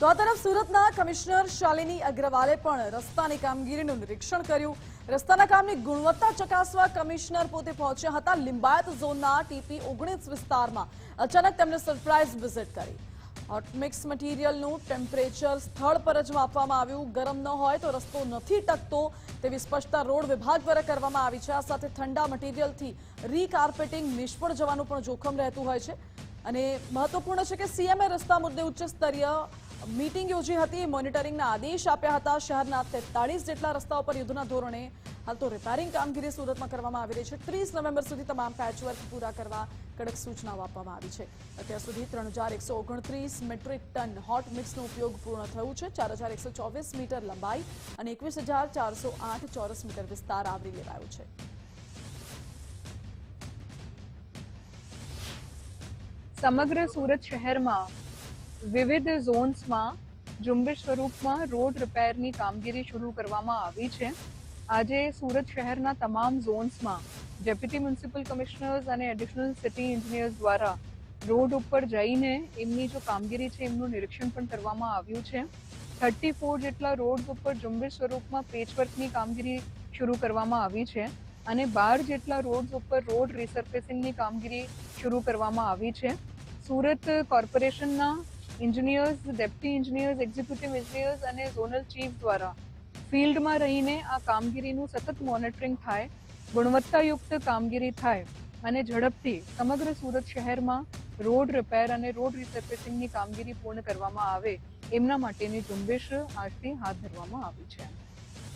તો આ તરફ સુરતના કમિશનર શાલિની અગ્રવાલે પણ રસ્તાની કામગીરીનું નિરીક્ષણ કર્યું. રસ્તાના કામની ગુણવત્તા ચકાસવા કમિશનર પોતે પહોંચ્યા હતા લિંબાયત ઝોનના ટીપી ઓગણીસ વિસ્તારમાં. અચાનક તેમણે સરપ્રાઇઝ વિઝિટ કરી. હોટમિક્સ મટીરિયલનું ટેમ્પરેચર સ્થળ પર જ માપવામાં આવ્યું. ગરમ ન હોય તો રસ્તો નથી ટકતો તેવી સ્પષ્ટતા રોડ વિભાગ દ્વારા કરવામાં આવી છે. આ સાથે ઠંડા મટીરિયલથી રીકાર્પેટિંગ નિષ્ફળ જવાનું પણ જોખમ રહેતું હોય છે. અને મહત્વપૂર્ણ છે કે સીએમએ રસ્તા મુદ્દે ઉચ્ચ સ્તરીય મીટિંગ યોજી હતી. મોનિટરિંગના આદેશ આપ્યા હતા. શહેરના તેતાળીસ જેટલા રસ્તાઓ પર યુદ્ધના ધોરણે હાલ તો રિપેરિંગ કામગીરી સુરતમાં કરવામાં આવી રહી છે. ત્રીસ નવેમ્બર સુધી તમામ પેચવર્ક પૂરા કરવા કડક સૂચનાઓ આપવામાં આવી છે. અત્યાર સુધી ત્રણ હજાર એકસો ઓગણત્રીસ મેટ્રિક ટન હોટ મિક્સનો ઉપયોગ પૂર્ણ થયું છે. ચાર હજાર એકસો ચોવીસ મીટર લંબાઈ અને એકવીસ હજાર ચારસો આઠ ચોરસ મીટર વિસ્તાર આવરી લેવાયો છે. સમગ્ર સુરત શહેરમાં વિવિધ ઝોન્સમાં ઝુંબેશ સ્વરૂપમાં રોડ રિપેરની કામગીરી શરૂ કરવામાં આવી છે. આજે સુરત શહેરના તમામ ઝોન્સમાં ડેપ્યુટી મ્યુનિસિપલ કમિશનર્સ અને એડિશનલ સિટી એન્જિનિયર્સ દ્વારા રોડ ઉપર જઈને એમની જો કામગીરી છે, એમનું નિરીક્ષણ પણ કરવામાં આવ્યું છે. થર્ટી ફોર જેટલા રોડ ઉપર ઝુંબેશ સ્વરૂપમાં પેચવર્કની કામગીરી શરૂ કરવામાં આવી છે અને બાર જેટલા રોડ્સ ઉપર રોડ રિસર્ફેસિંગની કામગીરી શરૂ કરવામાં આવી છે. સુરત કોર્પોરેશનના engineers deputy engineers executive engineers અને ઝોનલ ચીફ દ્વારા ફિલ્ડમાં રહીને આ કામગીરીનું સતત મોનિટરિંગ થાય, ગુણવત્તાયુક્ત કામગીરી થાય અને ઝડપથી સમગ્ર સુરત શહેરમાં રોડ રિપેર અને રોડ રિસર્ફેસિંગની કામગીરી પૂર્ણ કરવામાં આવે, એમના માટેની ઝુંબેશ આજથી હાથ ધરવામાં આવી છે.